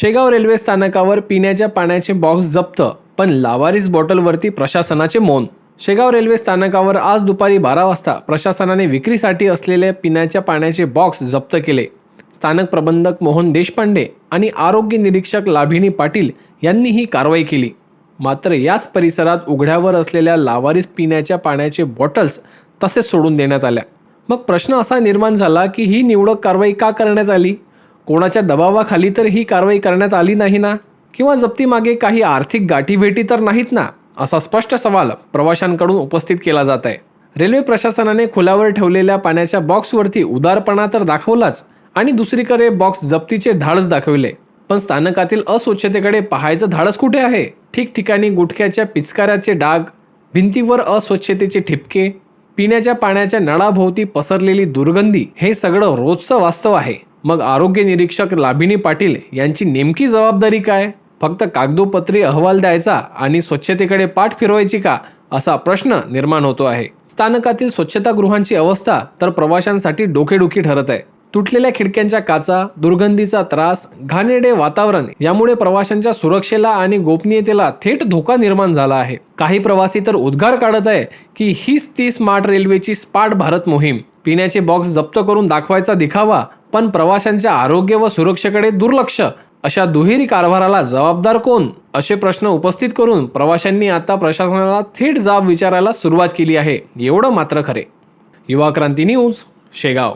Shegaon railway स्थानकावर पिण्याच्या पाण्याचे बॉक्स जप्त पण लावारीस बॉटलवरती प्रशासनाचे मौन. शेगाव रेल्वे स्थानकावर आज दुपारी बारा वाजता प्रशासनाने विक्रीसाठी असलेल्या पिण्याच्या पाण्याचे बॉक्स जप्त केले. स्थानक प्रबंधक मोहन देशपांडे आणि आरोग्य निरीक्षक लाभिनी पाटील यांनी ही कारवाई केली. मात्र याच परिसरात उघड्यावर असलेल्या लावारीस पिण्याच्या पाण्याचे बॉटल्स तसेच सोडून देण्यात आल्या. मग प्रश्न असा निर्माण झाला की ही निवडक कारवाई का करण्यात आली? कोणाच्या दबावाखाली तर ही कारवाई करण्यात आली नाही ना? किंवा जप्तीमागे काही आर्थिक गाठीभेटी तर नाहीत ना? असा स्पष्ट सवाल प्रवाशांकडून उपस्थित केला जात आहे. रेल्वे प्रशासनाने खुल्यावर ठेवलेल्या पाण्याच्या बॉक्सवरती उदारपणा तर दाखवलाच आणि दुसरीकडे बॉक्स जप्तीचे धाडस दाखविले. पण स्थानकातील अस्वच्छतेकडे पाहायचं धाडस कुठे आहे? ठिकठिकाणी गुटख्याच्या पिचकाऱ्याचे डाग भिंतीवर अस्वच्छतेचे ठिपके पिण्याच्या पाण्याच्या नळाभोवती पसरलेली दुर्गंधी हे सगळं रोजचं वास्तव आहे. मग आरोग्य निरीक्षक लाभिनी पाटील यांची नेमकी जबाबदारी काय? फक्त कागदोपत्री अहवाल द्यायचा आणि स्वच्छतेकडे पाठ फिरवायची का? असा प्रश्न निर्माण होतो आहे. स्थानकातील स्वच्छतागृहांची अवस्था तर प्रवाशांसाठी डोकेडुखी ठरत आहे. तुटलेल्या खिडक्यांच्या काचा दुर्गंधीचा त्रास घाणेरडे वातावरण यामुळे प्रवाशांच्या सुरक्षेला आणि गोपनीयतेला थेट धोका निर्माण झाला आहे. काही प्रवासी तर उद्गार काढत आहे की हीच ती स्मार्ट रेल्वेची स्पार्ट भारत मोहीम. पिण्याचे बॉक्स जप्त करून दाखवायचा दिखावा पण प्रवाशांच्या आरोग्य व सुरक्षेकडे दुर्लक्ष. अशा दुहेरी कारभाराला जबाबदार कोण? असे प्रश्न उपस्थित करून प्रवाशांनी आता प्रशासनाला थेट जाब विचारायला सुरुवात केली आहे. एवढं मात्र खरे. युवा क्रांती न्यूज शेगाव.